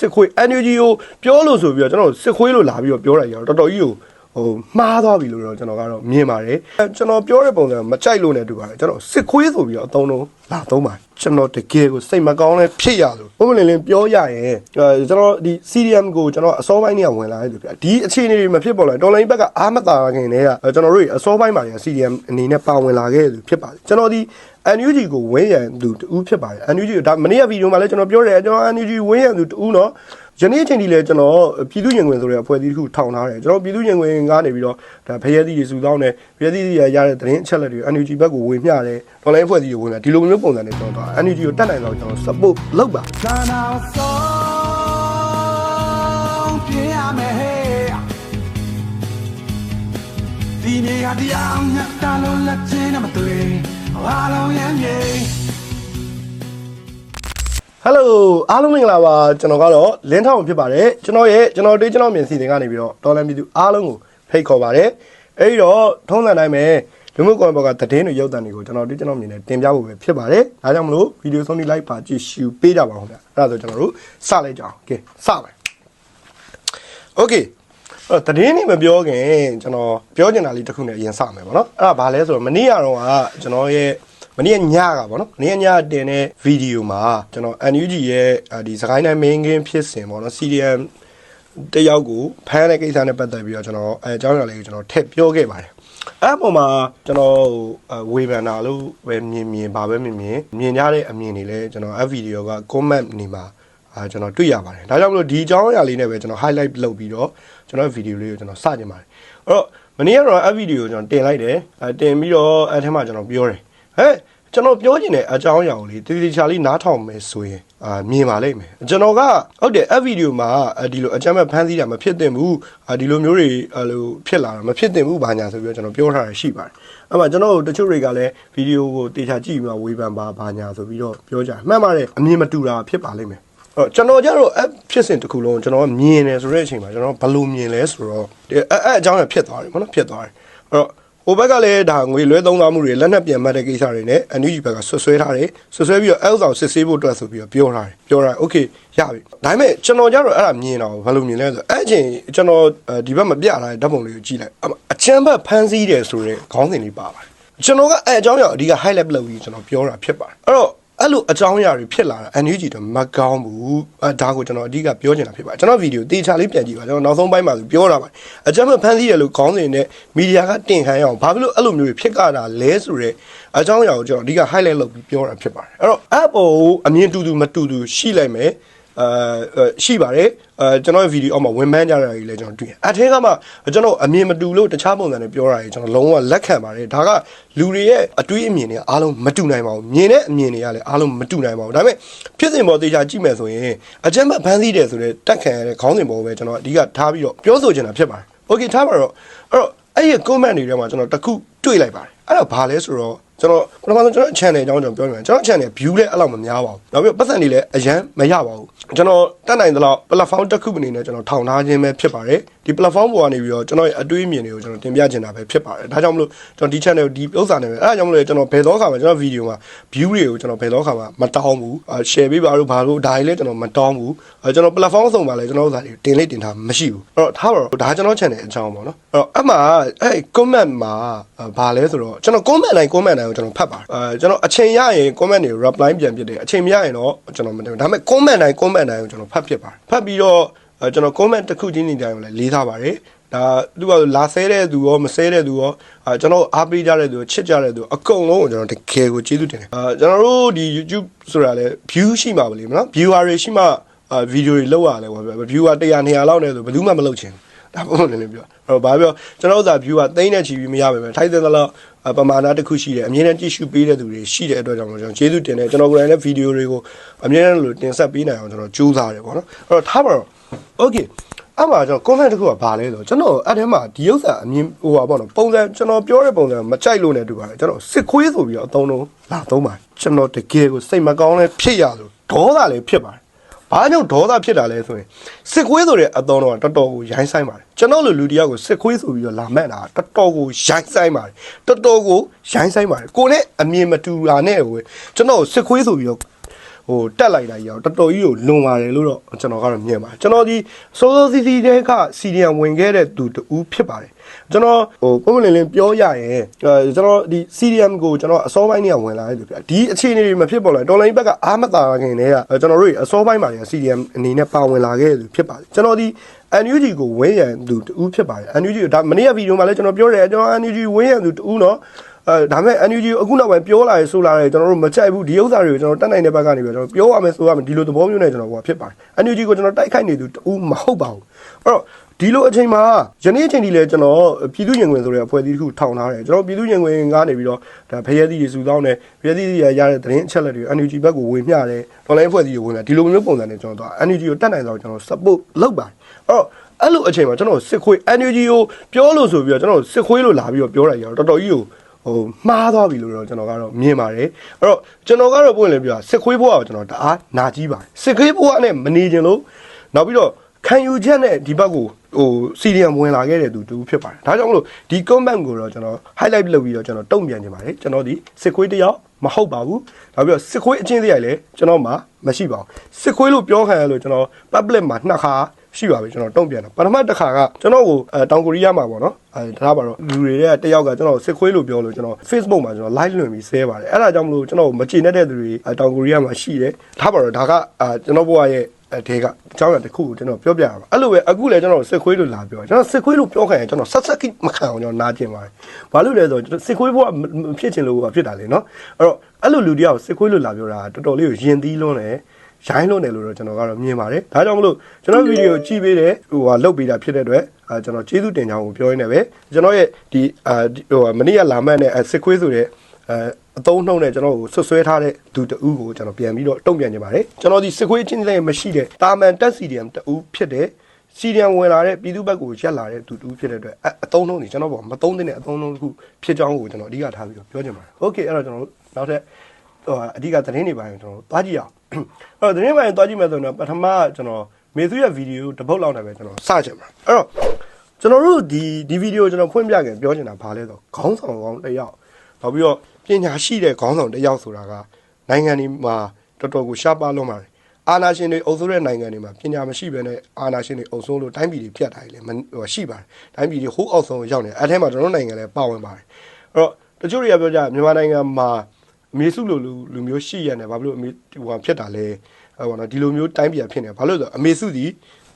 စစ်ခွေး NUG ကိုပြောလို့ဆိုပြီးတော့ကျွန်တော်စစ်ခွေးလို့လာပြီးတော့ပြောတာကြီးတော့တော်တော်ကြီးကို ဟိုမှားသွားပြီလို့တော့ကျွန်တော်ကတော့မြင်ပါတယ်အဲကျွန်တော်ပြောတဲ့ပုံစံမကြိုက်လို့နဲ့တူပါတယ်ကျွန်တော်စစ်ခွေးဆိုပြီးတော့အသုံးလုံးလာသုံးပါတယ်ကျွန်တော်တကယ်ကိုစိတ်မကောင်းလဲဖြစ်ရလို့ဘုမလင်းလင်းပြောရရင်အဲကျွန်တော်ဒီ CDM ကိုကျွန်တော်အစောပိုင်းနေကဝင်လာတဲ့သူပြဒီအခြေအနေတွေမဖြစ်ပေါ်လာတော်လိုင်းဘက်ကအားမသာခင်တည်းကကျွန်တော်တို့အစောပိုင်းမှာနေ CDM အနေနဲ့ပါဝင်လာခဲ့တဲ့သူဖြစ်ပါတယ်ကျွန်တော်ဒီ NUG ကိုဝင်းရံသူတူဖြစ်ပါတယ် NUG ကိုဒါမနေ့ကဗီဒီယိုမှာလည်းကျွန်တော်ပြောတယ်ကျွန်တော် NUG ဝင်းရံသူတူเนาะ ယနေ့အချိန်ဒီလည်းကျွန်တော်ပြည်သူ့ရင်ခွင်ဆိုတဲ့အဖွဲ့အစည်းတစ်ခုထောင်ထားတယ်ကျွန်တော်ပြည်သူ့ရင်ခွင်ကနေပြီးတော့ဒါဖရဲသီးတွေစုဆောင်းတယ်ဖရဲသီးတွေရတဲ့သတင်းအချက်လက်တွေ NUG ဘက်ကိုဝေမျှတယ်ဒေါ်လာအဖွဲ့အစည်းကိုဝေမျှဒီလိုမျိုးပုံစံနဲ့ကျွန်တော်တော့ NUG ကိုတက်နိုင်တော့ကျွန်တော် support လုပ်ပါ sana song ပြရမယ်ဟဲ့ဒီနေရာတရားမြတ်တာလို့လက်ချင်းနဲ့မတွေ့အားလုံးရမ်းမြေ ဟယ်လိုအားလုံးမင်္ဂလာပါကျွန်တော်ကတော့လင်းထောင်ဖြစ်ပါတယ်ကျွန်တော်ရဲ့ကျွန်တော်တွေးကျွန်တော်မြင်စီစဉ်ကနေပြီးတော့ဒေါ်လာပြည်သူအားလုံးကိုဖိတ်ခေါ်ပါတယ်အဲဒီတော့ထုံးစံတိုင်းပဲလူမှုကွန်ရက်ပေါ်ကသတင်းတွေရုပ်သံတွေကိုကျွန်တော်တွေးကျွန်တော်မြင်နေတင်ပြဖို့ပဲဖြစ်ပါတယ်ဒါကြောင့်မလို့ဗီဒီယိုဆုံးဒီလိုက်ပါကြည့်ရှုပေးကြပါဦးခင်ဗျအဲ့ဒါဆိုကျွန်တော်တို့စလိုက်ကြအောင်ကဲစမယ်โอเคအဲ့တော့သတင်းတွေမပြောခင်ကျွန်တော်ပြောချင်တာလေးတစ်ခုနဲ့အရင်စမယ်ပေါ့နော်အဲ့ဒါဘာလဲဆိုတော့မနေ့ကတော့ကကျွန်တော်ရဲ့ မနေ့ညကပေါ့နော်မနေ့ညတင်တဲ့ဗီဒီယိုမှာကျွန်တော် NUG ရဲ့အာဒီစကိုင်းတိုင်း main game ဖြစ်စဉ်ပေါ့နော် CDM တယောက်ကိုဖမ်းတဲ့ကိစ္စနဲ့ပတ်သက်ပြီးတော့ကျွန်တော်အဲအကြောင်းအရာလေးကိုကျွန်တော်ထည့်ပြောခဲ့ပါတယ်အဲ့အပေါ်မှာကျွန်တော်ဟိုအဲဝေဖန်တာလို့ပဲမြင်မြင်ပါပဲမြင်မြင်မြင်ကြတဲ့အမြင်တွေလည်းကျွန်တော်အဲ့ဗီဒီယိုက comment နေမှာအာကျွန်တော်တွေ့ရပါတယ်ဒါကြောင့်မလို့ဒီအကြောင်းအရာလေးနဲ့ပဲကျွန်တော် highlight လုပ်ပြီးတော့ကျွန်တော်ဗီဒီယိုလေးကိုကျွန်တော်စကြင်ပါတယ်အဲ့တော့မနေ့ကတော့အဲ့ဗီဒီယိုကိုကျွန်တော်တင်လိုက်တယ်အဲတင်ပြီးတော့အဲ့ထဲမှာကျွန်တော်ပြောတယ် ဟဲ့ကျွန်တော်ပြောချင်တဲ့အကြောင်းအရာကိုလေတတိချာလေးနားထောင်မယ်ဆိုရင်အာမြင်ပါလိမ့်မယ်ကျွန်တော်ကဟုတ်တယ်အဲ့ဗီဒီယိုမှာဒီလိုအကြမ်းမဲ့ဖမ်းဆီးတာမဖြစ်သင့်ဘူးအာဒီလိုမျိုးတွေအဲ့လိုဖြစ်လာတာမဖြစ်သင့်ဘူးဘာညာဆိုပြီးတော့ကျွန်တော်ပြောထားတာရှိပါတယ်အဲ့မှာကျွန်တော်တို့တချို့တွေကလည်းဗီဒီယိုကိုတေချာကြည့်ပြီးမှဝေဖန်ပါဘာညာဆိုပြီးတော့ပြောကြတယ်မှန်ပါတယ်အမြင်မတူတာဖြစ်ပါလိမ့်မယ်အဲ့တော့ကျွန်တော်ကြတော့အဖြစ်စဉ်တစ်ခုလုံးကျွန်တော်ကမြင်တယ်ဆိုတဲ့အချိန်မှာကျွန်တော်ဘယ်လိုမြင်လဲဆိုတော့ဒီအဲ့အဲ့အကြောင်းနဲ့ဖြစ်သွားတယ်ပေါ့နော်ဖြစ်သွားတယ်အဲ့တော့ ဟိုဘက်ကလည်းဒါငွေလွဲသုံးသားမှုတွေလက်နက်ပြန်မှတ်တဲ့ကိစ္စတွေနဲ့အန်ယူဂျီဘက်ကဆွဆွဲထားတယ်ဆွဆွဲပြီးတော့အဲဥဆောင်စစ်ဆေးဖို့အတွက်ဆိုပြီးတော့ပြောထားတယ်ပြောထားတယ်โอเคရပြီဒါပေမဲ့ကျွန်တော်ကြတော့အဲ့ဒါမြင်တော့ဘာလို့မြင်လဲဆိုတော့အဲ့အချိန်ကျွန်တော်ဒီဘက်မပြထားတဲ့ဓာတ်ပုံလေးကိုကြည့်လိုက်အချမ်းဘက်ဖမ်းဆီးတယ်ဆိုတဲ့ခေါင်းစဉ်လေးပါပါတယ်ကျွန်တော်ကအဲ့အကြောင်းအရာအဓိက highlight လုပ်ပြီးကျွန်တော်ပြောတာဖြစ်ပါတယ်အဲ့တော့ အဲ့လိုအကြောင်းအရာတွေဖြစ်လာတာ NUG တော့မကောင်းဘူးအဲဒါကိုကျွန်တော်အဓိကပြောချင်တာဖြစ်ပါတယ်ကျွန်တော်ဗီဒီယိုတေချာလေးပြန်ကြည့်ပါကျွန်တော်နောက်ဆုံးပိုင်းမှာဆိုပြောတာပါအကြမ်းဖက်ဖန်ဆီးရလို့ခေါင်းစဉ်နဲ့မီဒီယာကတင်ခိုင်းအောင်ဘာဖြစ်လို့အဲ့လိုမျိုးတွေဖြစ်ကြတာလဲဆိုတော့အကြောင်းအရာကိုကျွန်တော်အဓိက highlight လုပ်ပြီးပြောတာဖြစ်ပါတယ်အဲ့တော့အပေါ်ကိုအမြင်တူတူမတူတူရှိလိုက်မယ် အဲရှိပါတယ်အဲကျွန်တော်ရဲ့ဗီဒီယိုအောက်မှာဝင်ပန်းကြတာကြီးလည်းကျွန်တော်တွေ့အထက်ကမှကျွန်တော်အမြင်မတူလို့တခြားပုံစံနဲ့ပြောတာကြီးကျွန်တော်လုံးဝလက်ခံပါတယ်ဒါကလူတွေရဲ့အတွေးအမြင်တွေအားလုံးမတူနိုင်ပါဘူးမြင်တဲ့အမြင်တွေကလည်းအားလုံးမတူနိုင်ပါဘူးဒါပေမဲ့ဖြစ်စဉ်ပေါ်တေချာကြည့်မယ်ဆိုရင်အကြမ်းဖက်ဖမ်းဆီးတယ်ဆိုတဲ့တက်ခံရတဲ့ခေါင်းစဉ်ပေါ်ပဲကျွန်တော်အဓိကထားပြီးတော့ပြောဆိုချင်တာဖြစ်ပါတယ်โอเคထားပါတော့အဲ့တော့အဲ့ဒီ comment တွေထဲမှာကျွန်တော်တခုတွေ့လိုက်ပါတယ်အဲ့တော့ဘာလဲဆိုတော့ ကျွန်တော်ပထမဆုံးကျွန်တော် channel အကြောင်းကျွန်တော်ပြောပြမယ်ကျွန်တော် channel view လည်းအဲ့လောက်မများပါဘူးနောက်ပြီးပတ်စံတွေလည်းအရန်မရပါဘူးကျွန်တော်တက်နိုင်သလောက် platform တစ်ခုအနေနဲ့ကျွန်တော်ထောင်ထားခြင်းပဲဖြစ်ပါတယ် ဒီ platform ပေါ်ကနေပြီးတော့ကျွန်တော်ရဲ့အတွေးအမြင်တွေကိုကျွန်တော်တင်ပြချင်တာပဲဖြစ်ပါတယ်ဒါကြောင့်မလို့ကျွန်တော်ဒီ channel ဒီဥစ္စာနဲ့ပဲအဲ့ဒါကြောင့်မလို့ကျွန်တော်ဘယ်တော့ခါမှကျွန်တော် video မှာ view တွေကိုကျွန်တော်ဘယ်တော့ခါမှမတောင်းဘူး share ပေးပါလို့ဘာလို့ဒါတွေလည်းကျွန်တော်မတောင်းဘူးကျွန်တော် platform ဆုံးပါလဲကျွန်တော်ဥစ္စာတွေတင်လိုက်တင်ထားမရှိဘူးအဲ့တော့ထားပါတော့ဒါကျွန်တော် channel အကြောင်းပေါ့နော်အဲ့တော့အမှအဲ့ comment မှာဘာလဲဆိုတော့ကျွန်တော် comment တိုင်း comment တိုင်းကိုကျွန်တော်ဖတ်ပါတယ်အဲကျွန်တော်အချိန်ရရင် comment တွေ reply ပြန်ပြတယ်အချိန်မရရင်တော့ကျွန်တော်မတင်ဘူးဒါပေမဲ့ comment တိုင်း comment တိုင်းကိုကျွန်တော်ဖတ်ဖြစ်ပါတယ်ဖတ်ပြီးတော့ ကျွန်တော် comment တစ်ခုချင်းနေတိုင်းကိုလည်းလေးစားပါတယ်ဒါသူကလာဆဲတဲ့သူရောမဆဲတဲ့သူရောအဲကျွန်တော်အားပေးကြတဲ့သူချစ်ကြတဲ့သူအကုန်လုံးကိုကျွန်တော်တကယ်ကိုကျေးဇူးတင်တယ်အဲကျွန်တော်တို့ဒီ YouTube ဆိုတာလဲ view ရှိမှာပါလေမနော် viewer တွေရှိမှအာဗီဒီယိုတွေလောက်ရလဲပေါ့ဗျာ viewer 100 200လောက်နဲ့ဆိုဘယ်သူမှမလုပ်ချင်ဒါပုံလည်းလည်းပြောအဲ့တော့ဘာပြောကျွန်တော်တို့သာ view ကသိန်းနဲ့ချီပြီးမရပါပဲထိုက်တဲ့လောက်ပမာဏတစ်ခုရှိတယ်အမြဲတမ်းကြည့်ရှုပေးတဲ့သူတွေရှိတဲ့အတွက်ကြောင့်ကျွန်တော်ကျေးဇူးတင်တယ်ကျွန်တော်ကိုယ်တိုင်လည်းဗီဒီယိုတွေကိုအမြဲတမ်းလို့တင်ဆက်ပေးနိုင်အောင်ကျွန်တော်ကြိုးစားတယ်ပေါ့နော်အဲ့တော့ထားပါတော့ okay အဲ့မှာကျွန်တော် comment တစ်ခုကဘာလဲဆိုကျွန်တော်အဲ့ထဲမှာဒီဥစ္စာအမြင်ဟိုပါပေါ့နော်ပုံစံကျွန်တော်ပြောတဲ့ပုံစံမကြိုက်လို့နဲ့တူပါတယ်ကျွန်တော်စစ်ခွေးဆိုပြီးတော့အသုံးလုံးလာသုံးပါတယ်ကျွန်တော်တကယ်ကိုစိတ်မကောင်းလဲဖြစ်ရလို့ဒေါသလည်းဖြစ်ပါတယ်ဘာကြောင့်ဒေါသဖြစ်တာလဲဆိုရင်စစ်ခွေးဆိုတဲ့အသုံးတော့တော်တော်ကိုရိုင်းဆိုင်ပါတယ်ကျွန်တော်လိုလူတယောက်ကိုစစ်ခွေးဆိုပြီးတော့လာမှတ်တာတော်တော်ကိုရိုင်းဆိုင်ပါတယ်တော်တော်ကိုရိုင်းဆိုင်ပါတယ်ကိုနဲ့အမြင်မတူတာနဲ့ကိုကျွန်တော်စစ်ခွေးဆိုပြီးတော့ ဟိုတက်လိုက်တာကြီးအောင်တော်တော်ကြီးကိုလွန်ပါတယ်လို့တော့ကျွန်တော်ကတော့မြင်ပါတယ်ကျွန်တော်ဒီစိုးစိုးစီစီတဲကစီဒီယံဝင်ခဲ့တဲ့သူတူဖြစ်ပါတယ်ကျွန်တော်ဟိုပုံမှန်လင်းလင်းပြောရရင်အဲကျွန်တော်ဒီ CDM ကိုကျွန်တော်အစောပိုင်းနေဝင်လာတဲ့သူပြဒီအခြေအနေတွေမဖြစ်ပေါ်လာတော်လိုင်းဘက်ကအားမသာခင်တည်းကကျွန်တော်တို့အစောပိုင်းမှာ CDM အနေနဲ့ပါဝင်လာခဲ့တဲ့သူဖြစ်ပါတယ်ကျွန်တော်ဒီ NUG ကိုဝင်းရံသူတူဖြစ်ပါတယ် NUG ကိုဒါမနေ့ကဗီဒီယိုမှာလည်းကျွန်တော်ပြောတယ်ကျွန်တော် NUG ဝင်းရံသူတူနော် အဲဒါပေမဲ့ NUG ကိုအခုနောက်ပိုင်းပြောလာရဆိုလာတယ်ကျွန်တော်တို့မကြိုက်ဘူးဒီဥစ္စာတွေကိုကျွန်တော်တက်နိုင်တဲ့ဘက်ကနေပြီးတော့ကျွန်တော်ပြောရမယ်ဆိုရမယ်ဒီလိုသဘောမျိုးနဲ့ကျွန်တော်ဟိုဖြစ်ပါတယ် NUG ကိုကျွန်တော်တိုက်ခိုက်နေသူတူမဟုတ်ပါဘူးအဲ့တော့ဒီလိုအချိန်မှာယနေ့အချိန်ဒီလဲကျွန်တော်ပြည်သူ့ရင်ဝင်ဆိုတဲ့အဖွဲ့အစည်းတစ်ခုထောင်ထားတယ်ကျွန်တော်ပြည်သူ့ရင်ဝင်ကနေပြီးတော့ဒါဖရဲသီးတွေစုဆောင်းတယ်ဖရဲသီးတွေရတဲ့သတင်းအချက်လက်တွေ NUG ဘက်ကိုဝင်မျှတယ်ဒေါ်လာအဖွဲ့အစည်းတွေဝင်လာဒီလိုမျိုးပုံစံနဲ့ကျွန်တော်တို့ NUG ကိုတက်နိုင်အောင်ကျွန်တော် support လုပ်ပါတယ်အဲ့တော့အဲ့လိုအချိန်မှာကျွန်တော်စစ်ခွေး NUG ကိုပြောလို့ဆိုပြီးတော့ကျွန်တော်စစ်ခွေးလို့လာပြီးတော့ပြောလိုက်ရတော့တော်တော်ကြီးကို ဟိုမှားသွားပြီလို့တော့ကျွန်တော်ကတော့မြင်ပါတယ်အဲ့တော့ကျွန်တော်ကတော့ပွင့်လင်းပြစစ်ခွေးဘွားကိုကျွန်တော်တအားနာကြီးပါတယ်စစ်ခွေးဘွားနဲ့မနေခြင်းလို့နောက်ပြီးတော့ခံယူချက်နဲ့ဒီဘက်ကိုဟိုစီရီယံဝင်လာခဲ့တဲ့သူတူဖြစ်ပါတယ်ဒါကြောင့်မလို့ဒီ comment ကိုတော့ကျွန်တော် highlight လုပ်ပြီးတော့ကျွန်တော်တုံ့ပြန်နေပါတယ်ကျွန်တော်ဒီစစ်ခွေးတစ်ယောက်မဟုတ်ပါဘူးနောက်ပြီးတော့စစ်ခွေးအချင်းစရိုက်လည်းကျွန်တော်မှမရှိပါဘူးစစ်ခွေးလို့ပြောခံရလို့ကျွန်တော် public မှာနှစ်ခါ ရှိပါပြီကျွန်တော်တုံ့ပြန်တာပထမတစ်ခါကကျွန်တော်ကိုအဲတောင်ကိုရီးယားမှာပေါ့နော်အဲဒါပါတော့လူတွေကတယောက်ကကျွန်တော်စစ်ခွေးလို့ပြောလို့ကျွန်တော် Facebook မှာကျွန်တော် live လွှင့်ပြီး share ပါတယ်အဲ့ဒါကြောင့်မလို့ကျွန်တော်မကျေနပ်တဲ့သူတွေအဲတောင်ကိုရီးယားမှာရှိတယ်ဒါပါတော့ဒါကအာကျွန်တော်ဘဝရဲ့အဲတဲကအကြောင်းအရာတစ်ခုကိုကျွန်တော်ပြောပြရပါအဲ့လိုပဲအခုလည်းကျွန်တော်စစ်ခွေးလို့လာပြောကျွန်တော်စစ်ခွေးလို့ပြောခံရင်ကျွန်တော်ဆက်ဆက်ကိမခံအောင်ကျွန်တော်နားကျင်ပါတယ်ဘာလို့လဲဆိုတော့စစ်ခွေးဘဝမဖြစ်ချင်လို့ဖြစ်တာလေနော်အဲ့တော့အဲ့လိုလူတယောက်စစ်ခွေးလို့လာပြောတာတော်တော်လေးကိုယဉ်သီးလွန်းတယ် ရိုင်းလွန်တယ်လို့တော့ကျွန်တော်ကတော့မြင်ပါတယ်ဒါကြောင့်မလို့ကျွန်တော်ဗီဒီယိုကြည့်ပေးတယ်ဟိုဟာလုတ်ပေးတာဖြစ်တဲ့အတွက်အာကျွန်တော်ကျေးဇူးတင်ကြောင်းကိုပြောရင်းနဲ့ပဲကျွန်တော်ရဲ့ဒီအာဟိုမနေ့ကလာမှတ်နဲ့စစ်ခွေးဆိုတဲ့အဲအတုံးနှုံနဲ့ကျွန်တော်ကိုဆွဆွဲထားတဲ့သူတဦးကိုကျွန်တော်ပြန်ပြီးတော့တုံ့ပြန်နေပါတယ်ကျွန်တော်ဒီစစ်ခွေးချင်းလည်းမရှိတဲ့တာမန်တက်စီဒီယမ်တဦးဖြစ်တဲ့စီဒီယမ်ဝင်လာတဲ့ပြည်သူ့ဘက်ကိုရက်လာတဲ့သူတူဖြစ်တဲ့အတွက်အသုံးလုံးနေကျွန်တော်ပေါ့မသုံးသင့်တဲ့အသုံးလုံးတစ်ခုဖြစ်ကြောင်းကိုကျွန်တော်အဓိကထားပြီးတော့ပြောချင်ပါတယ်။ Okay အဲ့တော့ကျွန်တော်နောက်ထပ် အဓိကသတင်းတွေပိုင်းကျွန်တော်သွားကြည့်အောင်အဲ့တော့သတင်းပိုင်းသွားကြည့်မယ်ဆိုတော့ပထမကျွန်တော်မေသူရဲ့ဗီဒီယိုတစ်ပုတ်လောက်နဲ့ပဲကျွန်တော်စချင်ပါအဲ့တော့ကျွန်တော်တို့ဒီဒီဗီဒီယိုကျွန်တော်ဖွင့်ပြခဲ့ပြောချင်တာဘာလဲဆိုတော့ခေါင်းဆောင်ကောင်းတစ်ယောက်နောက်ပြီးတော့ပညာရှိတဲ့ခေါင်းဆောင်တစ်ယောက်ဆိုတာကနိုင်ငံဒီမှာတော်တော်ကိုရှားပါလွန်ပါတယ်အာနာရှင်တွေအုပ်စိုးတဲ့နိုင်ငံတွေမှာပညာမရှိဘဲနဲ့အာနာရှင်တွေအုပ်စိုးလို့တိုင်းပြည်တွေပြတ်တာလေဟိုရှိပါတယ်တိုင်းပြည်တွေဟိုးအောက်ဆုံးရောက်နေအဲ့ထဲမှာကျွန်တော်နိုင်ငံလည်းပါဝင်ပါတယ်အဲ့တော့တချို့တွေကပြောကြမြန်မာနိုင်ငံမှာ အမေစုလိုလူလူမျိုးရှိရတယ်ဘာဖြစ်လို့အမေဟိုဖြစ်တာလဲဟိုပါနော်ဒီလိုမျိုးတိုင်းပြည်ဖြစ်နေဘာလို့လဲဆိုတော့အမေစုဒီ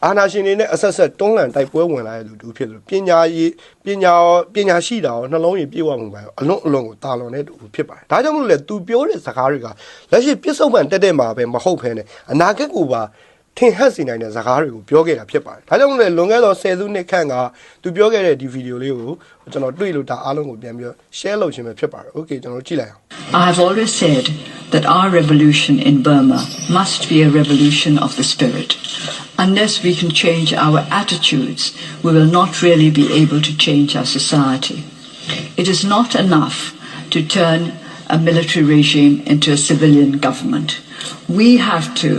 အာနာရှင်တွေနဲ့အဆက်ဆက်တွန်းလှန်တိုက်ပွဲဝင်လာတဲ့လူတူဖြစ်လို့ပညာရေးပညာပညာရှိတာရောနှလုံးရည်ပြေဝမှုပါရောအလွန်အလွန်ကိုတာလွန်တဲ့သူဖြစ်ပါတယ်ဒါကြောင့်မလို့လေသူပြောတဲ့စကားတွေကလက်ရှိပြစ္ဆုတ်ပံတက်တဲ့မှာပဲမဟုတ်ဖ ೇನೆ အနာဂတ်ကိုပါ ထင်ဟပ်စေနိုင်တဲ့ဇာတ်ကားတွေကိုပြောခဲ့တာဖြစ်ပါတယ်။ဒါကြောင့်မို့လဲလွန်ခဲ့သော10စုနှစ်ခန့်ကသူပြောခဲ့တဲ့ဒီဗီဒီယိုလေးကိုကျွန်တော်တွေ့လို့ဒါအားလုံးကိုပြန်ပြီး share လုပ်ခြင်းပဲဖြစ်ပါတယ်။ Okay ကျွန်တော်ကြည့်လိုက်အောင် I've always said that our revolution in Burma must be a revolution of the spirit. Unless we can change our attitudes, we will not really be able to change our society. It is not enough to turn a military regime into a civilian government. We have to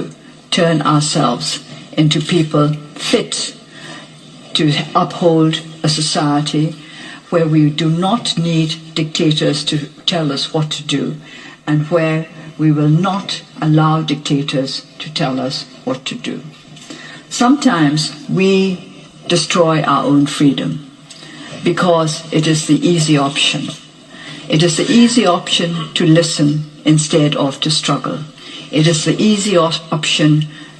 turn ourselves into people fit to uphold a society where we do not need dictators to tell us what to do and where we will not allow dictators to tell us what to do. Sometimes we destroy our own freedom because it is the easy option. It is the easy option to listen instead of to struggle. It is the easy op- option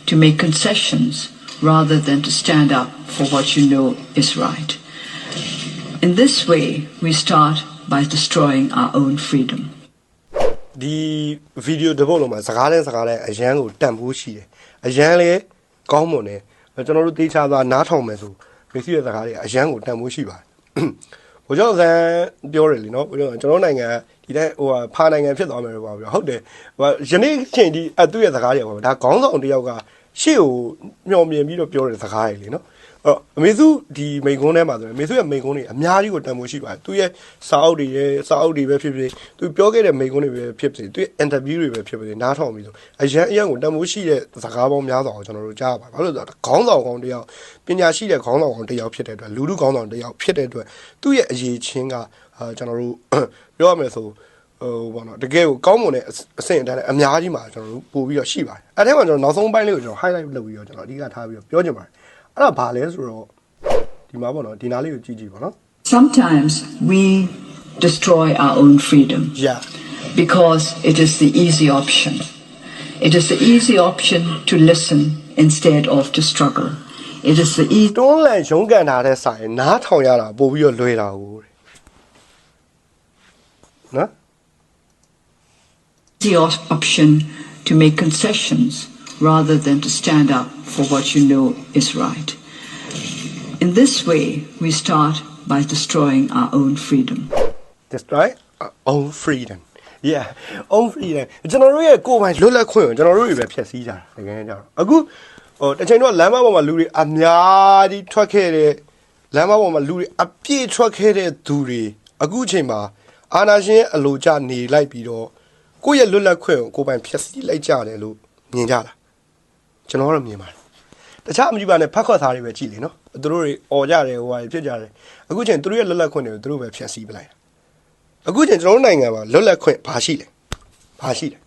to make concessions rather than to stand up for what you know is right. In this way, we start by destroying our own freedom. ဒီဗီဒီယိုတစ်ပုတ်လုံးမှာစကားလဲစကားလဲအရန်ကိုတန်ဖိုးရှိတယ်အရန်လဲကောင်းမွန်တယ်ကျွန်တော်တို့တေးချသွားနားထောင်မယ်ဆိုမေစီရဲ့စကားတွေအရန်ကိုတန်ဖိုးရှိပါတယ် ဘိုးကျောင်းဆန်းပြောတယ်လीနော်ဘိုးကျောင်းကျွန်တော်နိုင်ငံဒီတိုင်းဟိုဖာနိုင်ငံဖြစ်သွားမယ်လို့ပါပြောဟုတ်တယ်ဟိုယနေ့ချိန်ဒီအသူ့ရဲ့စကားတွေပါဒါခေါင်းဆောင်တစ်ယောက်ကရှေ့ကိုမျှော်မြင်ပြီးတော့ပြောတဲ့စကားတွေလीနော်အဲ့ တော့အမေစုဒီမိန်ကုန်းထဲမှာဆိုရင်အမေစုရဲ့မိန်ကုန်းတွေအများကြီးကိုတန်ဖိုးရှိပါတယ်သူရဲ့စာအုပ်တွေရဲ့စာအုပ်တွေပဲဖြစ်ဖြစ်သူပြောခဲ့တဲ့မိန်ကုန်းတွေပဲဖြစ်ဖြစ်သူရဲ့ interview တွေပဲဖြစ်ဖြစ်နားထောင်ပြီးဆိုအရန်အရန်ကိုတန်ဖိုးရှိတဲ့စကားပေါင်းများစွာကိုကျွန်တော်တို့ကြားရပါတယ်ဘာလို့လဲဆိုတော့ခေါင်းဆောင်ကောင်တစ်ယောက်ပညာရှိတဲ့ခေါင်းဆောင်ကောင်တစ်ယောက်ဖြစ်တဲ့အတွက်လူလူခေါင်းဆောင်တစ်ယောက်ဖြစ်တဲ့အတွက်သူ့ရဲ့အရေးချင်းကအာကျွန်တော်တို့ပြောရမယ်ဆိုဟဟိုဘောနော်တကယ်ကိုကောင်းမွန်တဲ့အအဆင့်အတန်းနဲ့အများကြီးမှာကျွန်တော်တို့ပို့ပြီးတော့ရှိပါတယ်အဲ့ထဲမှာကျွန်တော်နောက်ဆုံးပိုင်းလေးကိုကျွန်တော် highlight လုပ်ပြီးတော့ကျွန်တော်အဓိကထားပြီးတော့ပြောချင်ပါတယ် အဲ့ဒါဘာလဲဆိုတော့ဒီမှာပေါ့နော်ဒီနားလေးကိုကြည့်ကြည့်ပေါ့နော် Sometimes we destroy our own freedom yeah because it is the easy option. It is the easy option to listen instead of to struggle. It is the easy တွန်းလန်ရုံးကန်တာတဲ့ဆိုင်နားထောင်ရတာပို့ပြီးတော့လွယ်တာကိုတဲ့နော် easy op- option to make concessions rather than to stand up for what you know is right. In this way, we start by destroying our own freedom. destroy our own freedom yeah own freedom ကျွန်တော်တို့ရဲ့ကိုယ်ပိုင်လွတ်လပ်ခွင့်ကိုကျွန်တော်တို့တွေပဲဖျက်ဆီးကြတာတကယ်ကြတော့အခုဟိုတစ်ချိန်တော့လမ်းမပေါ်မှာလူတွေအများကြီးထွက်ခဲ့တဲ့လမ်းမပေါ်မှာလူတွေအပြည့်ထွက်ခဲ့တဲ့သူတွေအခုအချိန်မှာအာနာရှင်ရဲ့အလိုကျနေလိုက်ပြီးတော့ကိုယ့်ရဲ့လွတ်လပ်ခွင့်ကိုကိုယ်ပိုင်ဖျက်ဆီးလိုက်ကြတယ်လို့မြင်ကြတာ ကျွန်တော်ကတော့မြင်ပါတယ်တခြားအမကြီးပါနဲ့ဖတ်ခွက်သားတွေပဲကြည်လေနော်သူတို့တွေអော်ကြတယ်ဟိုဟာတွေဖြစ်ကြတယ်အခုချိန်သူတို့ရဲ့လွတ်လပ်ခွင့်တွေကိုသူတို့ပဲဖျက်ဆီးပလိုက်တာအခုချိန်ကျွန်တော်တို့နိုင်ငံမှာလွတ်လပ်ခွင့်ဘာရှိလဲဘာရှိလဲ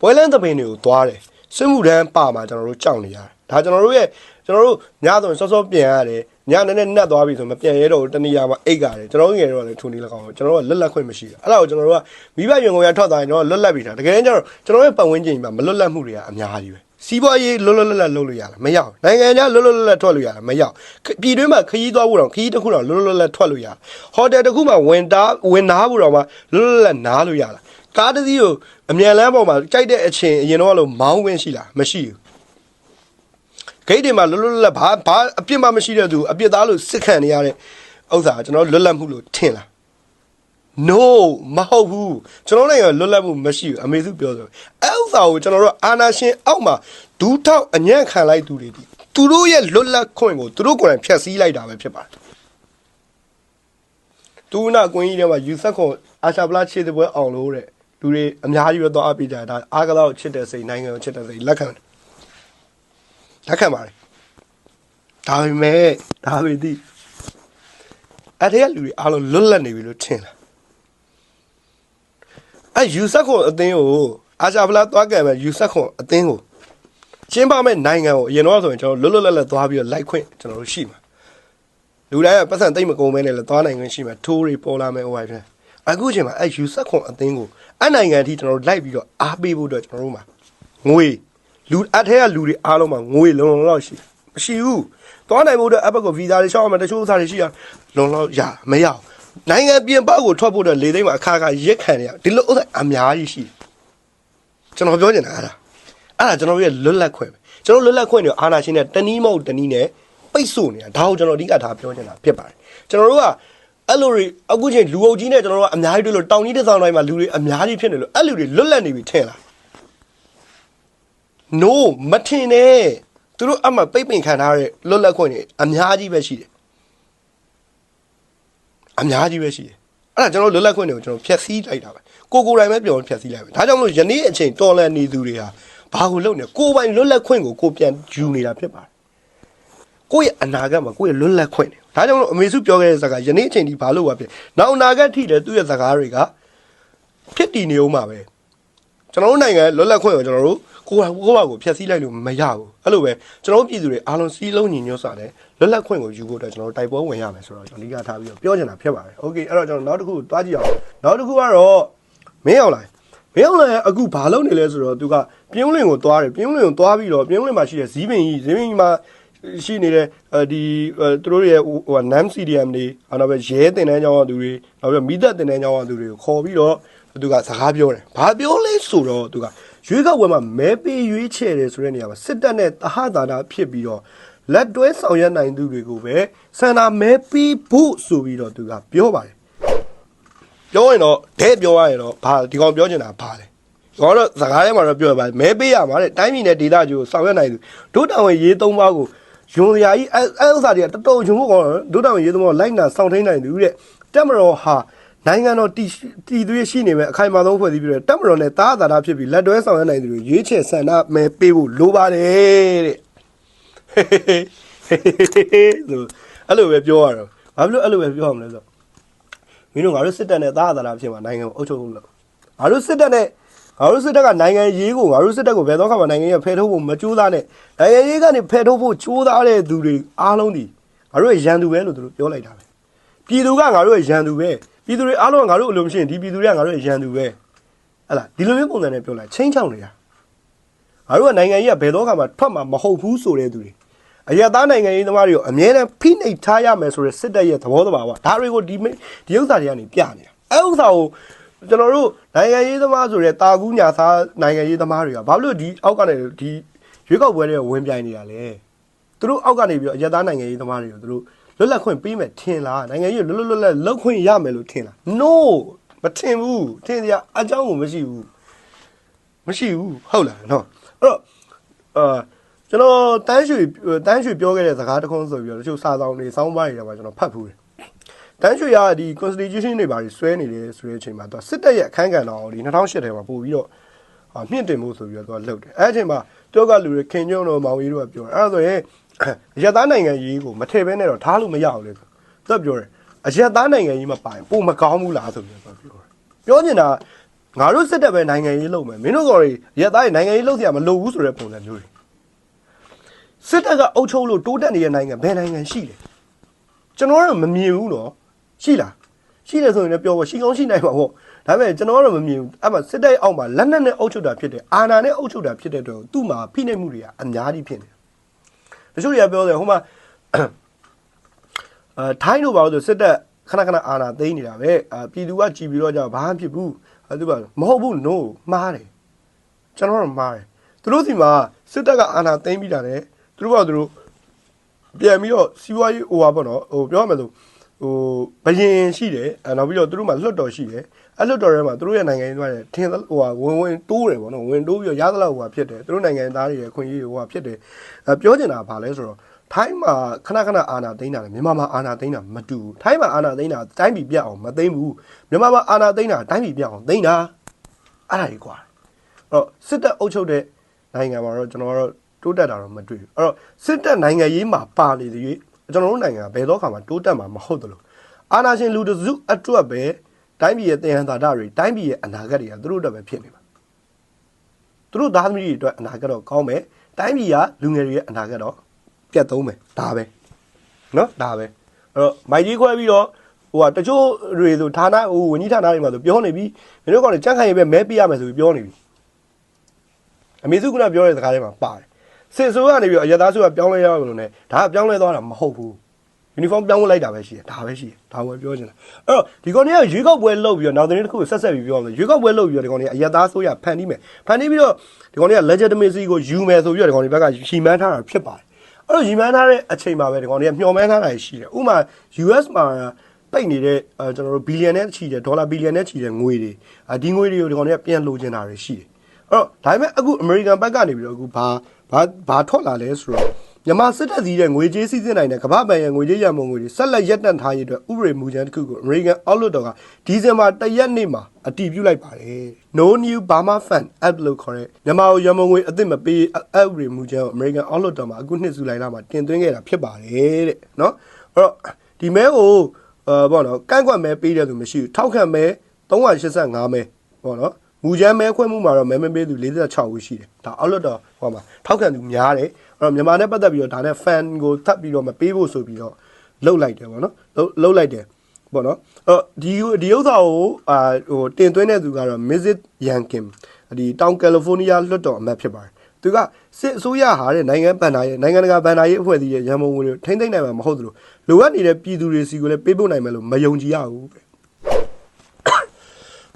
ပွဲလန်းသပင်တွေကိုသွားတယ်စစ်မှုထမ်းပါမှာကျွန်တော်တို့ကြောက်နေရတယ်ဒါကျွန်တော်တို့ရဲ့ကျွန်တော်တို့ညဆိုရင်စောစောပြန်ရတယ်ညနေနဲ့နှက်သွားပြီဆိုမပြန်ရဲတော့ဘူးတဏှာမှာအိတ်ကြတယ်ကျွန်တော်တို့ငယ်တော့လည်းထုံနေလကောင်းကျွန်တော်တို့ကလွတ်လပ်ခွင့်မရှိဘူးအဲ့ဒါကိုကျွန်တော်တို့ကမိဘရင်ကုန်ရထွက်သွားရင်ကျွန်တော်လွတ်လပ်ပြီတာတကယ်တမ်းကျတော့ကျွန်တော်ရဲ့ပတ်ဝန်းကျင်မှာမလွတ်လပ်မှုတွေကအများကြီးပဲ စီးပွားရေးလွတ်လွတ်လပ်လပ်လုပ်လို့ရလားမရဘူးနိုင်ငံခြားလွတ်လွတ်လပ်လပ်ထွက်လို့ရလားမရဘူးပြည်တွင်းမှာခရီးသွားဖို့တော့ခရီးတစ်ခုတော့လွတ်လွတ်လပ်လပ်ထွက်လို့ရဟိုတယ်တစ်ခုမှာဝင်တာဝင်နာဖို့တော့မှလွတ်လွတ်လပ်လပ်နားလို့ရလားကားတစ်စီးကိုအမြန်လမ်းပေါ်မှာကြိုက်တဲ့အချိန်အရင်တော့လို့မောင်းဝင်ရှိလားမရှိဘူးဂိတ်တွေမှာလွတ်လွတ်လပ်လပ်ဘာဘာအပြစ်မှမရှိတဲ့သူအပြစ်သားလို့စစ်ခံနေရတဲ့ဥစ္စာကျွန်တော်လွတ်လပ်မှုလို့ထင်လား no မဟုတ်ဘူးကျွန်တော်နိုင်ငံလွတ်လပ်မှုမရှိဘူးအမေစုပြောဆိုအဲ့ဥစ္စာကိုကျွန်တော်တို့အာနာရှင်အောက်မှာဒူးထောက်အညံ့ခံလိုက်သူတွေဒီသူတို့ရဲ့လွတ်လပ်ခွင့်ကိုသူတို့ကိုယ်တိုင်ဖျက်ဆီးလိုက်တာပဲဖြစ်ပါတယ်သူနာကွင်းကြီးထဲမှာယူဆက်ခွန်အာရှပလာခြေတဲ့ပွဲအောင်လို့တဲ့လူတွေအများကြီးပဲတော့အပိကြတာအားကစားကိုချစ်တဲ့စိတ်နိုင်ငံကိုချစ်တဲ့စိတ်လက်ခံတယ်လက်ခံပါတယ်ဒါပေမဲ့ဒါပေသည်အဲ့ဒီကလူတွေအားလုံးလွတ်လပ်နေပြီလို့ထင်လား အဲ့ယူဆက်ခွန်အသင်းကိုအာရှဗလာသွားကြမယ်ယူဆက်ခွန်အသင်းကိုကျင်းပမဲ့နိုင်ငံကိုအရင်တော့ဆိုရင်ကျွန်တော်လွတ်လွတ်လပ်လပ်သွားပြီးတော့လိုက်ခွင့်ကျွန်တော်တို့ရှိမှာလူတိုင်းကပတ်စံတိတ်မကုန်မဲနဲ့လည်းသွားနိုင်ခွင့်ရှိမှာထိုးတွေပေါ်လာမယ်ဟိုဟာပြန်အခုချိန်မှာအဲ့ယူဆက်ခွန်အသင်းကိုအဲ့နိုင်ငံအထိကျွန်တော်တို့လိုက်ပြီးတော့အားပေးဖို့အတွက်ကျွန်တော်တို့မှာငွေလူအထက်ကလူတွေအားလုံးမှာငွေလုံလုံလောက်ရှိတယ်မရှိဘူးသွားနိုင်ဖို့အတွက်အဘက်ကိုဗီဇာတွေရှောက်ရမယ်တချို့ဥစ္စာတွေရှိရလုံလောက်ရမရဘူး နိုင်ငံပြင်ပကိုထွက်ဖို့အတွက်လေသိမ်းမှာအခါခါရက်ခံနေရဒီလိုဥစ္စာအများကြီးရှိတယ်ကျွန်တော်ပြောချင်တာအဲ့ဒါအဲ့ဒါကျွန်တော်ရဲ့လွတ်လပ်ခွင့်ပဲကျွန်တော်လွတ်လပ်ခွင့်တွေအာဏာရှင်နဲ့တနည်းမဟုတ်တနည်းနဲ့ပိတ်ဆို့နေတာဒါကိုကျွန်တော်အဓိကထားပြောချင်တာဖြစ်ပါတယ်ကျွန်တော်တို့ကအဲ့လိုတွေအခုချိန်လူအုပ်ကြီးနဲ့ကျွန်တော်တို့ကအများကြီးတွေ့လို့တောင်ကြီးတစ်ဆောင်တိုင်းမှာလူတွေအများကြီးဖြစ်နေလို့အဲ့လူတွေလွတ်လပ်နေပြီထင်လား no မထင်နဲ့သူတို့အမှပိတ်ပင်ခံထားတဲ့လွတ်လပ်ခွင့်တွေအများကြီးပဲရှိတယ် အများကြီးပဲရှိတယ်အဲ့ဒါကျွန်တော်လွတ်လပ်ခွင့်တွေကိုကျွန်တော်ဖျက်ဆီးလိုက်တာပဲကိုကိုယ်တိုင်ပဲပြောဖျက်ဆီးလိုက်ပဲဒါကြောင့်မလို့ယနေ့အချိန်တော်လန်နေသူတွေဟာဘာကိုလုပ်နေကိုယ်ပိုင်လွတ်လပ်ခွင့်ကိုကိုပြန်ယူနေတာဖြစ်ပါတယ်ကိုယ့်ရဲ့အနာဂတ်မှာကိုယ့်ရဲ့လွတ်လပ်ခွင့်တွေဒါကြောင့်မလို့အမေစုပြောခဲ့တဲ့စကားယနေ့အချိန်ဒီဘာလို့ပါဖြစ်နောက်အနာဂတ်ထိတယ်သူ့ရဲ့စကားတွေကဖြစ်တည်နေဦးမှာပဲကျွန်တော်တို့နိုင်ငံလွတ်လပ်ခွင့်ကိုကျွန်တော်တို့ကိုယ်ကကိုယ့်ဘာကိုဖျက်ဆီးလိုက်လို့မရဘူးအဲ့လိုပဲကျွန်တော်တို့ပြည်သူတွေအားလုံးစီးလုံးညီညွတ်စွာနဲ့လွတ်လပ်ခွင့်ကိုယူဖို့အတွက်ကျွန်တော်တို့တိုက်ပွဲဝင်ရမယ်ဆိုတော့ကျွန်တော်အဓိကထားပြီးတော့ပြောချင်တာဖြစ်ပါတယ်โอเคအဲ့တော့ကျွန်တော်နောက်တစ်ခုတွားကြည့်အောင်နောက်တစ်ခုကတော့မင်းအောင်လိုက်မင်းအောင်လိုက်အခုဘာလုပ်နေလဲဆိုတော့သူကပြင်းဦးလင်ကိုတွားတယ်ပြင်းဦးလင်ကိုတွားပြီးတော့ပြင်းဦးလင်မှာရှိတဲ့ဇီးပင်ကြီးဇီးပင်ကြီးမှာရှိနေတဲ့အဲဒီသူတို့ရဲ့ဟို NAM CDM တွေအဲ့တော့ပဲရဲတင်တန်းကြောင်းသူတွေနောက်ပြီးမိသက်တင်တန်းကြောင်းသူတွေကိုခေါ်ပြီးတော့ သူကစကားပြောတယ်။ဘာပြောလဲဆိုတော့သူကရွေးကောက်ပွဲမှာမဲပေးရွေးချယ်တယ်ဆိုတဲ့နေရာမှာစစ်တပ်နဲ့တဟသာနာဖြစ်ပြီးတော့ လက်တွဲဆောင်ရွက်နိုင်သူတွေကိုပဲစန္ဒာမဲပေးဖို့ဆိုပြီးတော့သူကပြောပါတယ်။ပြောရင်တော့တဲ့ပြောရရင်တော့ဘာဒီကောင်ပြောချင်တာဘာလဲ။ကျွန်တော်တို့စကားထဲမှာတော့ပြောရပါမဲပေးရမှာတဲ့တိုင်းပြည်နဲ့ဒေသကြီးကိုဆောင်ရွက်နိုင်သူဒုတောင်ဝင်ရေးသုံးပါးကိုယွန်စရာကြီးအဲအဲဥစ္စာတွေကတော်တော်ယွန်ဖို့ကောင်းတယ်ဒုတောင်ဝင်ရေးသုံးပါးလိုက်နာဆောင်ထိန်နိုင်သူတဲ့တက်မတော်ဟာနိုင်ငံတော်တည်တည်သွေးရှိနေမဲ့အခိုင်အမာဆုံးဖွဲ့စည်းပြီးတော့တပ်မတော်နဲ့တားသာတာဖြစ်ပြီးလက်တွဲဆောင်ရွက်နိုင်သူတွေရွေးချယ်ဆန္ဒမဲပေးဖို့လိုပါတယ်တဲ့ ဆိုအဲ့လိုပဲပြောရတော့ဘာဖြစ်လို့အဲ့လိုပဲပြောရမလဲဆိုတော့မင်းတို့ငါတို့စစ်တပ်နဲ့တားသာတာဖြစ်မှာနိုင်ငံကိုအုပ်ချုပ်လို့ငါတို့စစ်တပ်နဲ့ငါတို့စစ်တပ်ကနိုင်ငံရေးကိုငါတို့စစ်တပ်ကိုဘယ်တော့မှနိုင်ငံရေးဖယ်ထုတ်ဖို့မကြိုးစားနဲ့နိုင်ငံရေးကနေဖယ်ထုတ်ဖို့ကြိုးစားတဲ့သူတွေအားလုံးဒီငါတို့ရဲ့ရန်သူပဲလို့သူတို့ပြောလိုက်တာပဲပြည်သူကငါတို့ရဲ့ရန်သူပဲပြည်သူတွေအားလုံးကငါတို့အလိုမရှိရင်ဒီပြည်သူတွေကငါတို့ရဲ့ရန်သူပဲဟဲ့လားဒီလိုမျိုးပုံစံနဲ့ပြောလိုက်ချင်းချောင်းနေတာငါတို့ကနိုင်ငံရေးကဘယ်တော့မှထွက်မှာမဟုတ်ဘူးဆိုတဲ့သူတွေ အရသားနိုင်ငံရေးသမားတွေကိုအမြဲတမ်းဖိနှိပ်ထားရမယ်ဆိုတဲ့စစ်တပ်ရဲ့သဘောတဘာဝဒါတွေကိုဒီမိဒီဥစ္စာတွေကနေပြနေတာအဲဥစ္စာကိုကျွန်တော်တို့နိုင်ငံရေးသမားဆိုတဲ့တာကူးညာသားနိုင်ငံရေးသမားတွေကဘာလို့ဒီအောက်ကနေဒီရွေးကောက်ပွဲတွေဝင်ပြိုင်နေတာလဲသူတို့အောက်ကနေပြီးတော့အရသားနိုင်ငံရေးသမားတွေကိုသူတို့လွတ်လပ်ခွင့်ပေးမယ်ထင်လားနိုင်ငံရေးလွတ်လွတ်လပ်လပ်လုပ်ခွင့်ရမယ်လို့ထင်လား no မထင်ဘူးထင်စရာအကြောင်းကိုမရှိဘူးမရှိဘူးဟုတ်လားနော်အဲ့တော့အာ ကျွန်တော်တန်းရွှေတန်းရွှေပြောခဲ့တဲ့စကားတစ်ခုဆိုပြီးတော့တချို့စာဆောင်တွေစောင်းပိုင်းတွေပါကျွန်တော်ဖတ်ဖူးတယ်တန်းရွှေကဒီ constitution တွေပါတွေဆွဲနေတယ်ဆိုတဲ့အချိန်မှာသူစစ်တပ်ရဲ့အခန်းကဏ္ဍအောင်ဒီ2008ထဲမှာပို့ပြီးတော့မြင့်တင်မှုဆိုပြီးတော့သူကလှုပ်တယ်အဲ့အချိန်မှာတယောက်ကလူတွေခင်ကျုံတော့မောင်ကြီးတို့ကပြောတယ်အဲ့ဒါဆိုရင်ရသားနိုင်ငံကြီးကိုမထည့်ဘဲနဲ့တော့ထားလို့မရဘူးလေသူကပြောတယ်အရသားနိုင်ငံကြီးမပိုင်ပို့မကောင်းဘူးလားဆိုပြီးတော့ပြောတယ်ပြောနေတာငါတို့စစ်တပ်ပဲနိုင်ငံရေးလုပ်မယ်မင်းတို့ကော်ရီရသားနိုင်ငံရေးလုပ်စရာမလိုဘူးဆိုတဲ့ပုံစံမျိုးတွေ စစ်တပ်ကအုပ်ချုပ်လို့တိုးတက်နေတဲ့နိုင်ငံဘယ်နိုင်ငံရှိလဲကျွန်တော်ကတော့မမြင်ဘူးနော်ရှိလားရှိတယ်ဆိုရင်လည်းပြောပါရှိကောင်းရှိနိုင်ပါပေါ့ဒါပေမဲ့ကျွန်တော်ကတော့မမြင်ဘူးအဲ့မှာစစ်တပ်ရဲ့အောက်မှာလက်နက်နဲ့အုပ်ချုပ်တာဖြစ်တယ်အာဏာနဲ့အုပ်ချုပ်တာဖြစ်တဲ့အတွက်သူ့မှာဖိနှိပ်မှုတွေကအများကြီးဖြစ်နေတယ်တချို့တွေကပြောတယ်ဟိုမှာ အဲထိုင်းတို့ပါလို့ဆိုစစ်တပ်ခဏခဏအာဏာသိမ်းနေတာပဲအာပြည်သူကကြည်ပြီးတော့じゃဘာမှဖြစ်ဘူးအဲသူကမဟုတ်ဘူး no မှားတယ်ကျွန်တော်တို့မှားတယ်သူတို့စီမှာစစ်တပ်ကအာဏာသိမ်းပြီးတာ ਨੇ သူတို့ကသူတို့ပြန်ပြီးတော့စီးပွားရေးဟိုပါပေါ့နော်ဟိုပြောရမယ်ဆိုဟိုဘယင်ရှိတယ်အဲနောက်ပြီးတော့သူတို့မှာလွတ်တော်ရှိတယ်အဲလွတ်တော်ထဲမှာသူတို့ရဲ့နိုင်ငံရေးတွေထင်ဟိုဟာဝင်ဝင်တိုးတယ်ပေါ့နော်ဝင်တိုးပြီးတော့ရသလောက်ဟိုဟာဖြစ်တယ်သူတို့နိုင်ငံသားတွေရဲ့ခွင့်ရေးဟိုဟာဖြစ်တယ်အဲပြောချင်တာကဘာလဲဆိုတော့ထိုင်းမှာခဏခဏအာနာသိမ်းတာလေမြန်မာမှာအာနာသိမ်းတာမတူဘူးထိုင်းမှာအာနာသိမ်းတာတိုင်းပြည်ပြတ်အောင်မသိမ်းဘူးမြန်မာမှာအာနာသိမ်းတာတိုင်းပြည်ပြတ်အောင်သိမ်းတာအဲ့ဒါကြီးကွာအဲ့တော့စစ်တပ်အုပ်ချုပ်တဲ့နိုင်ငံမှာတော့ကျွန်တော်ကတော့ တိုးတက်တာတော့မတွေ့ဘူးအဲ့တော့စစ်တပ်နိုင်ငံရေးမှာပါနေသေး၍ကျွန်တော်တို့နိုင်ငံဘယ်တော့ခါမှတိုးတက်မှာမဟုတ်သလိုအာဏာရှင်လူတစုအတွက်ပဲတိုင်းပြည်ရဲ့တည်ဟန်သာတာတွေတိုင်းပြည်ရဲ့အနာဂတ်တွေကသူတို့အတွက်ပဲဖြစ်နေမှာသူတို့သားသမီးတွေအတွက်အနာဂတ်တော့ကောင်းမယ်တိုင်းပြည်ကလူငယ်တွေရဲ့အနာဂတ်တော့ပြတ်သုံးမယ်ဒါပဲနော်ဒါပဲအဲ့တော့မိုက်ကြီးခွဲပြီးတော့ဟိုကတချို့တွေဆိုဌာနဟိုဝန်ကြီးဌာနတွေမှာဆိုပြောနေပြီမင်းတို့ကောင်လည်းကြန့်ခိုင်ရေးပဲမဲပေးရမယ်ဆိုပြီးပြောနေပြီအမေစုကပြောတဲ့စကားထဲမှာပါတယ် စစ်ဆိုးကနေပြီးတော့အရသားဆိုးကပြောင်းလဲရအောင်လို့ ਨੇ ဒါကပြောင်းလဲသွားတာမဟုတ်ဘူးယူနီဖောင်းပြောင်းလိုက်တာပဲရှိတယ်ဒါပဲရှိတယ်ဒါပဲပြောချင်တာအဲ့တော့ဒီကောင်တွေကရွေးကောက်ပွဲလုပ်ပြီးတော့နောက်သတင်းတစ်ခုကိုဆက်ဆက်ပြီးပြောအောင်ရွေးကောက်ပွဲလုပ်ပြီးတော့ဒီကောင်တွေကအရသားဆိုးရဖန်တီးမယ်ဖန်တီးပြီးတော့ဒီကောင်တွေက legitimacy ကိုယူမယ်ဆိုပြီးတော့ဒီကောင်တွေဘက်ကရှီမန်းထားတာဖြစ်ပါတယ်အဲ့တော့ရီမန်းထားတဲ့အချိန်မှာပဲဒီကောင်တွေကမျှော်မှန်းထားတာရှိတယ်ဥပမာ US မှာပိတ်နေတဲ့အဲကျွန်တော်တို့ဘီလီယံနဲ့ချီတဲ့ဒေါ်လာဘီလီယံနဲ့ချီတဲ့ငွေတွေအဒီငွေတွေကိုဒီကောင်တွေကပြန်လိုချင်တာတွေရှိတယ်အဲ့တော့ဒါပေမဲ့အခု American ဘက်ကနေပြီးတော့အခုဘာ ဘာဘာထွက်လာလဲဆိုတော့မြန်မာစစ်တပ်စည်းတဲ့ငွေကြေးစီးဆင်းနိုင်တဲ့ကမ္ဘာ့ဘဏ်ရဲ့ငွေကြေးရန်ပုံငွေတွေဆက်လက်ရပ်တန့်ထားရေးအတွက်ဥပဒေမူကြမ်းတစ်ခုကို American Outlook တော်ကဒီဇင်ဘာ၁ရက်နေ့မှာအတည်ပြုလိုက်ပါတယ် No New Burma Fund Act လို့ခေါ်တဲ့မြန်မာရန်ပုံငွေအသစ်မပေးအဥပဒေမူကြမ်းကို American Outlook တော်မှာအခုနှစ်ဇူလိုင်လမှာတင်သွင်းခဲ့တာဖြစ်ပါတယ်တဲ့နော်အဲ့တော့ဒီမဲကိုအာဘောနော်ကန့်ကွက်မဲပေးတဲ့သူမရှိဘူးထောက်ခံမဲ385မဲဘောနော် မူကြမ်းမဲခွဲမှုမှာတော့မဲမပေးသူ46ဦးရှိတယ်ဒါအောက်လွတ်တော့ဟောမှာထောက်ခံသူများတယ်အဲ့တော့မြန်မာနဲ့ပတ်သက်ပြီးတော့ဒါနဲ့ fan ကိုထပ်ပြီးတော့မပေးဖို့ဆိုပြီးတော့လှုပ်လိုက်တယ်ဗောနော်လှုပ်လှုပ်လိုက်တယ်ပေါ့နော်အဲ့တော့ဒီဒီဥစ္စာကိုအာဟိုတင်သွင်းတဲ့သူကတော့ Mrs. Yankin ဒီတောင်ကယ်လီဖိုးနီးယားလွှတ်တော်အမတ်ဖြစ်ပါတယ်သူကစစ်အစိုးရဟာတဲ့နိုင်ငံဗန်နာရဲ့နိုင်ငံတကာဗန်နာရဲ့အဖွဲ့အစည်းရဲ့ရန်ပုံငွေတွေထိမ့်သိမ့်နိုင်မှာမဟုတ်သလိုလိုအပ်နေတဲ့ပြည်သူတွေစီကိုလည်းပေးပို့နိုင်မယ်လို့မယုံကြည်ရဘူးတဲ့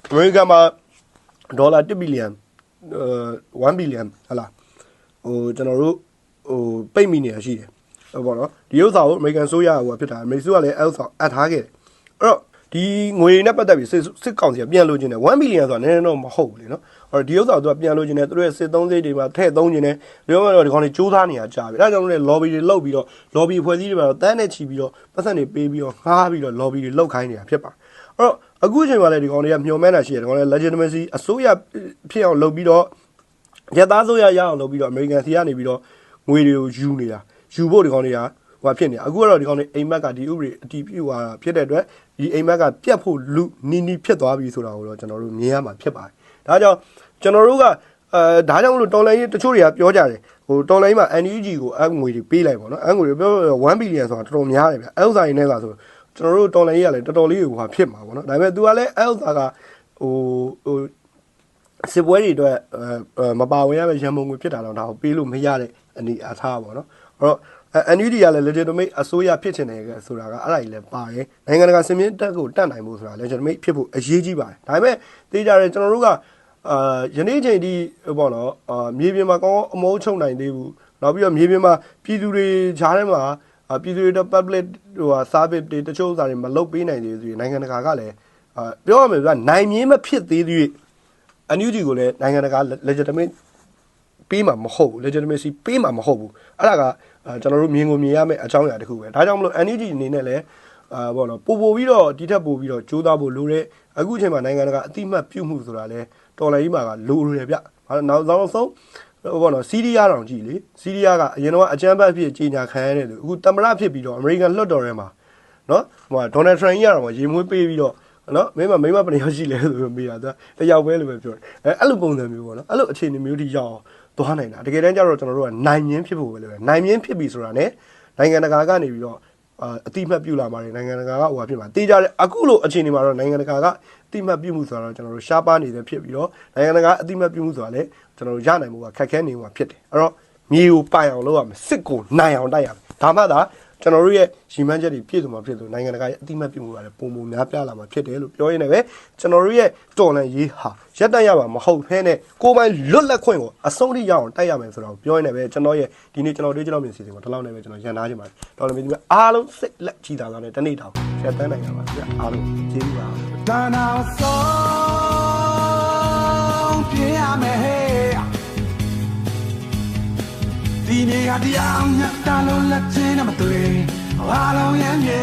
အမေရိကန်မှာ ဒေါ်လာ1ဘီလီယံအဲ1ဘီလီယံဟလာဟိုကျွန်တော်တို့ဟိုပိတ်မိနေတာရှိတယ်ဟိုပေါ့နော်ဒီဥစ္စာကိုအမေရိကန်ဆိုရဟိုဖြစ်တာအမေရိကန်ကလည်းအဲဥစ္စာအပ်ထားခဲ့တယ်အဲ့တော့ဒီငွေနဲ့ပတ်သက်ပြီးစစ်စစ်ကောင်စီကပြန်လို့ခြင်းတယ်1ဘီလီယံဆိုတာနည်းနည်းတော့မဟုတ်ဘူးလေနော်အဲ့တော့ဒီဥစ္စာကိုသူကပြန်လို့ခြင်းတယ်သူတို့ရဲ့စစ်သုံးစိတ်တွေမှာထည့်သုံးခြင်းတယ်ဒီလိုမျိုးတော့ဒီကောင်တွေစူးစမ်းနေတာကြာပြီဒါကြောင့်လည်း lobby တွေလုပ်ပြီးတော့ lobby ဖွဲ့စည်းတွေမှာတော့တန်းနဲ့ချီပြီးတော့ပတ်သက်နေပေးပြီးတော့ငှားပြီးတော့ lobby တွေလုပ်ခိုင်းနေတာဖြစ်ပါတယ်အဲ့တော့ အခုချိန်မှာလည်းဒီကောင်တွေကမျှော်မှန်းတာရှိတယ်ဒီကောင်တွေ legitimacy အစိုးရဖြစ်အောင်လုပ်ပြီးတော့ရသားစိုးရရအောင်လုပ်ပြီးတော့ American စီကနေပြီးတော့ငွေတွေကိုယူနေတာယူဖို့ဒီကောင်တွေကဟိုဖြစ်နေအခုကတော့ဒီကောင်လေးအိမ်မက်ကဒီဥပဒေအတီးပြသွားတာဖြစ်တဲ့အတွက်ဒီအိမ်မက်ကပြတ်ဖို့လူနီနီဖြစ်သွားပြီဆိုတာကိုတော့ကျွန်တော်တို့မြင်ရမှာဖြစ်ပါတယ်ဒါကြောင့်ကျွန်တော်တို့ကအဲဒါကြောင့်မလို့တော်လိုင်းရေးတချို့တွေကပြောကြတယ်ဟိုတော်လိုင်းမှာ NUG ကိုအငွေတွေပေးလိုက်ပါတော့အငွေတွေပြော1 billion ဆိုတာတော်တော်များတယ်ဗျအဲဥစ္စာရင်းနဲ့ကဆို ကျွန်တော်တို့တော်လိုင်းရေးကလည်းတော်တော်လေးဟိုဟာဖြစ်မှာပေါ့နော်ဒါပေမဲ့ तू ကလည်းအဲဥစ္စာကဟိုဟိုစစ်ပွဲတွေအတွက်အဲမပါဝင်ရမယ့်ရန်ပုံငွေဖြစ်တာတော့ဒါကိုပေးလို့မရတဲ့အနေအထားပါတော့အဲ့တော့ NUD ကလည်း legitimate အစိုးရဖြစ်ချင်တယ်ဆိုတာကအဲ့ဒါကြီးလည်းပါတယ်နိုင်ငံတကာစင်မြင့်တက်ကိုတတ်နိုင်ဖို့ဆိုတာ legitimate ဖြစ်ဖို့အရေးကြီးပါတယ်ဒါပေမဲ့သိကြတယ်ကျွန်တော်တို့ကအာယနေ့ချိန်ဒီပေါ့နော်အာမြေပြင်မှာကောင်းအမိုးချုပ်နိုင်သေးဘူးနောက်ပြီးတော့မြေပြင်မှာပြည်သူတွေဂျားထဲမှာ ပြည်သူတွေတော့ public ဟို service တွေတချို့ဥစ္စာတွေမလုပ်ပေးနိုင်သေးဘူးနိုင်ငံတကာကလည်းအာပြောရမယ်ပြနိုင်မြင်းမဖြစ်သေးသေးအန်ယူဂျီကိုလည်းနိုင်ငံတကာ legitimate ပေးမှာမဟုတ်ဘူး legitimacy ပေးမှာမဟုတ်ဘူးအဲ့ဒါကအာကျွန်တော်တို့မြင်ကိုမြင်ရမယ့်အကြောင်းအရာတစ်ခုပဲဒါကြောင့်မလို့ NUG အနေနဲ့လည်းအာဘောနော်ပို့ပို့ပြီးတော့ဒီထက်ပို့ပြီးတော့ကြိုးစားဖို့လိုတဲ့အခုအချိန်မှာနိုင်ငံတကာအတိမတ်ပြုမှုဆိုတာလဲတော်လိုင်းကြီးမှာကလိုတယ်ဗျဘာလို့နောက်နောက်ဆုံး ဟိုဘောနော်စီးရီးယားတောင်ကြည့်လေစီးရီးယားကအရင်တော့အကြမ်းဖက်ဖြစ်ကြီးညာခံရတဲ့သူအခုတမရဖြစ်ပြီးတော့အမေရိကန်လွှတ်တော်ထဲမှာနော်ဟိုဒေါ်နယ်ထရန့်ကြီးကတော့ရေမွေးပေးပြီးတော့နော်မင်းမမိမဘယ်နှယောက်ရှိလဲဆိုပြီးမေးတာသူတယောက်ပဲလို့ပဲပြောတယ်အဲအဲ့လိုပုံစံမျိုးပေါ့နော်အဲ့လိုအခြေအနေမျိုးထိရောက်သွားနိုင်တာတကယ်တမ်းကျတော့ကျွန်တော်တို့ကနိုင်မြင်းဖြစ်ဖို့ပဲလို့ပဲနိုင်မြင်းဖြစ်ပြီဆိုတာ ਨੇ နိုင်ငံတကာကနေပြီးတော့ အာအတိမတ်ပြုလာပါတယ်နိုင်ငံတကာကဟိုဟာဖြစ်မှာတေးကြတယ်အခုလိုအခြေအနေမှာတော့နိုင်ငံတကာကအတိမတ်ပြုမှုဆိုတာတော့ကျွန်တော်တို့ရှားပါနေတဲ့ဖြစ်ပြီးတော့နိုင်ငံတကာအတိမတ်ပြုမှုဆိုတာလည်းကျွန်တော်တို့ရနိုင်မှုကခက်ခဲနေမှာဖြစ်တယ်အဲ့တော့မြေကိုပိုင်အောင်လုပ်ရမယ်စစ်ကိုနိုင်အောင်တိုက်ရမယ်ဒါမှသာ ကျွန်တော်တို့ရဲ့ရီမန်းချက်တွေပြည့်စုံမှာဖြစ်လို့နိုင်ငံတကာရဲ့အတိမတ်ပြုမှုကလည်းပုံပုံများပြားလာမှာဖြစ်တယ်လို့ပြောရင်းနဲ့ပဲကျွန်တော်တို့ရဲ့တော်လန်ရေးဟာရက်တန့်ရမှာမဟုတ်ဘဲနဲ့ကိုယ်ပိုင်လွတ်လပ်ခွင့်ကိုအဆုံးထိရအောင်တိုက်ရမယ်ဆိုတော့ပြောရင်းနဲ့ပဲကျွန်တော်ရဲ့ဒီနေ့ကျွန်တော်တို့ကျွန်တော်မြင်စီစဉ်ကိုဒီလောက်နဲ့ပဲကျွန်တော်ရန်နာချင်ပါတယ်တော်လန်မြေဒီမှာအားလုံးစိတ်လက်ကြည်တာနဲ့တနေ့တောင်ရက်တန့်နိုင်ရပါဗျအားလုံးကျေးဇူးပါတန်အောင်ဆုံးပြရမယ် ဒီနေ့ကတရားမြတ်တာလို့လက်ချင်းနဲ့မတွေ့အားလုံးရဲ့မြေ